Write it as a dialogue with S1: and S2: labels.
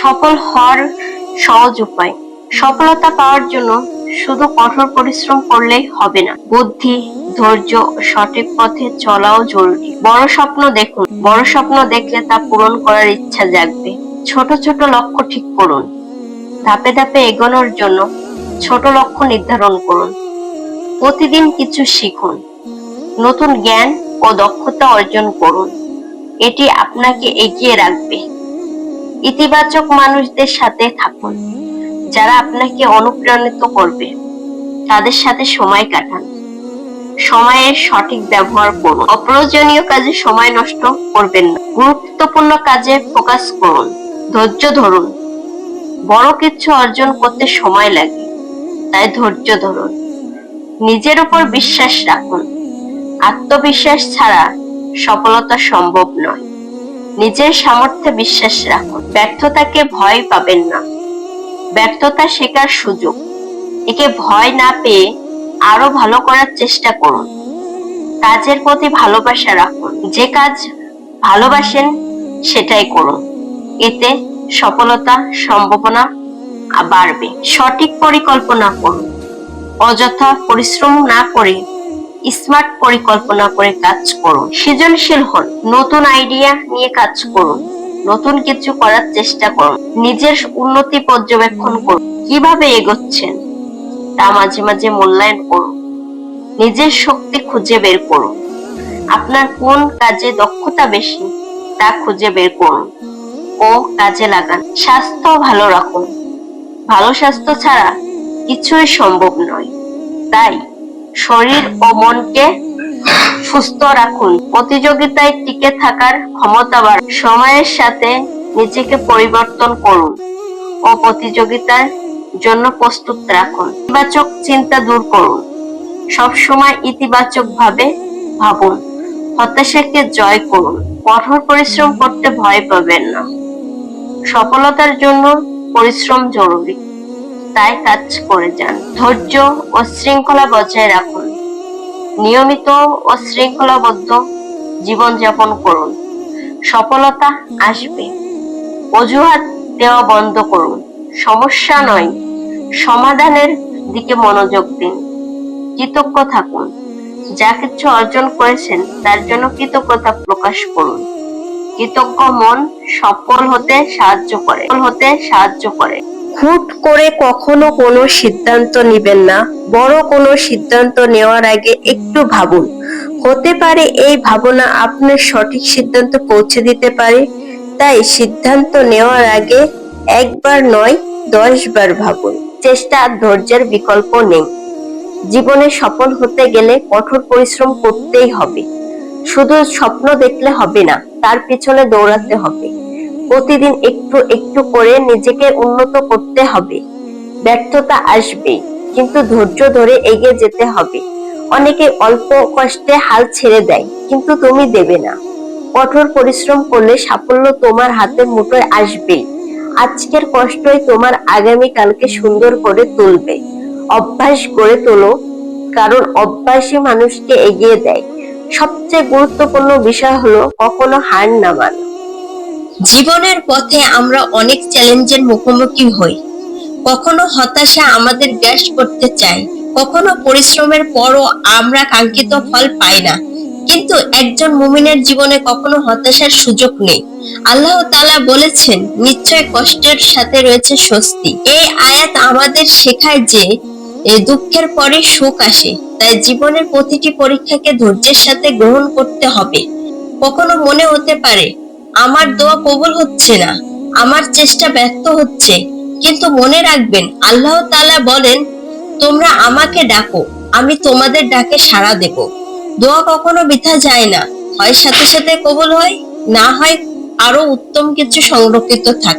S1: সফল হওয়ার সহজ উপায়। সফলতা পাওয়ার জন্য শুধু কঠোর পরিশ্রম করলেই হবে না। বুদ্ধি, ধৈর্য সঠিক পথে চলাও জরুরি। বড় স্বপ্ন দেখুন। বড় স্বপ্ন দেখলে তা পূরণ করার ইচ্ছা জাগবে। ছোট ছোট লক্ষ্য ঠিক করুন। ধাপে ধাপে এগোনোর জন্য ছোট লক্ষ্য নির্ধারণ করুন। প্রতিদিন কিছু শিখুন। নতুন জ্ঞান ও দক্ষতা অর্জন করুন। এটি আপনাকে এগিয়ে রাখবে। ইতিবাচক মানুষদের সাথে থাকুন। যারা আপনাকে অনুপ্রাণিত করবে, তাদের সাথে সময় কাটান। সময়ের সঠিক ব্যবহার করুন। অপ্রয়োজনীয় কাজে সময় নষ্ট করবেন না। গুরুত্বপূর্ণ কাজে ফোকাস করুন। ধৈর্য ধরুন। বড় কিছু অর্জন করতে সময় লাগে, তাই ধৈর্য ধরুন। নিজের উপর বিশ্বাস রাখুন। আত্মবিশ্বাস ছাড়া সফলতা সম্ভব নয়। নিজের সামর্থ্যে বিশ্বাস রাখুন। ব্যর্থতাকে ভয় পাবেন না। ব্যর্থতা শেখার সুযোগ। একে ভয় না পেয়ে আরও ভালো করার চেষ্টা করুন। কাজের প্রতি ভালোবাসা রাখুন। যে কাজ ভালোবাসেন, সেটাই করুন। এতে সফলতা, সম্ভাবনা বাড়বে। সঠিক পরিকল্পনা করুন। অযথা পরিশ্রম না করে স্মার্ট পরিকল্পনা করে কাজ করুন। সৃজনশীল হন, নতুন আইডিয়া নিয়ে কাজ করুন, নতুন কিছু করার চেষ্টা করুন, নিজের উন্নতি পর্যবেক্ষণ করুন, কীভাবে এগোচ্ছেন তা মাঝে মাঝে মূল্যায়ন করুন, নিজের শক্তি খুঁজে বের করুন, আপনার কোন কাজে দক্ষতা বেশি তা খুঁজে বের করুন ও কাজে লাগান, স্বাস্থ্য ভালো রাখুন। ভালো স্বাস্থ্য ছাড়া কিছুই সম্ভব নয়, তাই শরীর ও মনকে সুস্থ রাখুন। প্রতিযোগিতায় টিকে থাকার ক্ষমতা বাড়ান। সময়ের সাথে নিজেকে পরিবর্তন করুন ও প্রতিযোগিতার জন্য প্রস্তুত রাখুন। ইতিবাচক চিন্তা দূর করুন। সব সময় ইতিবাচক ভাবে ভাবুন। হতাশাকে জয় করুন। কঠোর পরিশ্রম করতে ভয় পাবেন না। সফলতার জন্য পরিশ্রম জরুরি। তাই কাজ করে যান। ধৈর্য ও শৃঙ্খলা বজায় রাখুন। নিয়মিত ও শৃঙ্খলাবদ্ধ জীবনযাপন করুন। সফলতা আসবে। অজুহাত দেওয়া বন্ধ করুন। সমস্যা নয়। সমাধানের দিকে মনোযোগ দিন। কৃতজ্ঞ থাকুন। যা কিছু অর্জন করেছেন, তার জন্য কৃতজ্ঞতা প্রকাশ করুন। কৃতজ্ঞ মন সফল হতে সাহায্য করে। সফল হতে সাহায্য করে। হুট করে কখনো কোনো সিদ্ধান্ত নেবেন না, বড় কোনো সিদ্ধান্ত নেওয়ার আগে একটু ভাবুন। হতে পারে এই ভাবনা আপনার সঠিক সিদ্ধান্ত পৌঁছে দিতে পারে, তাই সিদ্ধান্ত নেওয়ার আগে একবার নয় দশ বার ভাবুন। চেষ্টা আর ধৈর্যের বিকল্প নেই। জীবনে সফল হতে গেলে কঠোর পরিশ্রম করতেই হবে। শুধু স্বপ্ন দেখলে হবে না, তার পিছনে দৌড়াতে হবে। প্রতিদিন একটু একটু করে নিজেকে উন্নত করতে হবে। ব্যর্থতা আসবেই, কিন্তু ধৈর্য ধরে এগিয়ে যেতে হবে। অনেকে অল্প কষ্টে হাল ছেড়ে দেয়, কিন্তু তুমি দেবে না। কঠোর পরিশ্রম করলে সাফল্য তোমার হাতের মুঠোয় আসবেই। আজকের কষ্টই তোমার আগামী কালকে সুন্দর করে তুলবে। অভ্যাস গড়ে তোলো, কারণ অভ্যাসই মানুষকে এগিয়ে দেয়। সবচেয়ে গুরুত্বপূর্ণ বিষয় হলো কখনো হার না মানা। জীবনের পথে আমরা অনেক চ্যালেঞ্জের মুখোমুখি হই। কখনো হতাশা আমাদের গ্যাস করতে চায়, কখনো পরিশ্রমের পরও আমরা কাঙ্ক্ষিত ফল পাই না। কিন্তু একজন মুমিনের জীবনে কখনো হতাশার সুযোগ নেই। আল্লাহ তাআলা বলেছেন, নিশ্চয় কষ্টের সাথে রয়েছে স্বস্তি। এই আয়াত আমাদের শেখায় যে দুঃখের পরে সুখ আসে, তাই জীবনের প্রতিটি পরীক্ষাকে ধৈর্যের সাথে গ্রহণ করতে হবে। কখনো মনে হতে পারে আমার দোয়া কবুল হচ্ছে না। আমার চেষ্টা ব্যর্থ হচ্ছে। কিন্তু মনে রাখবেন, আল্লাহ তাআলা বলেন, তোমরা আমাকে ডাকো, আমি তোমাদের ডাকে সাড়া দেব। দোয়া কখনো বৃথা যায় না। হয় সাথে সাথে কবুল হয়, না হয় আরও উত্তম কিছু সংরক্ষিত থাকে।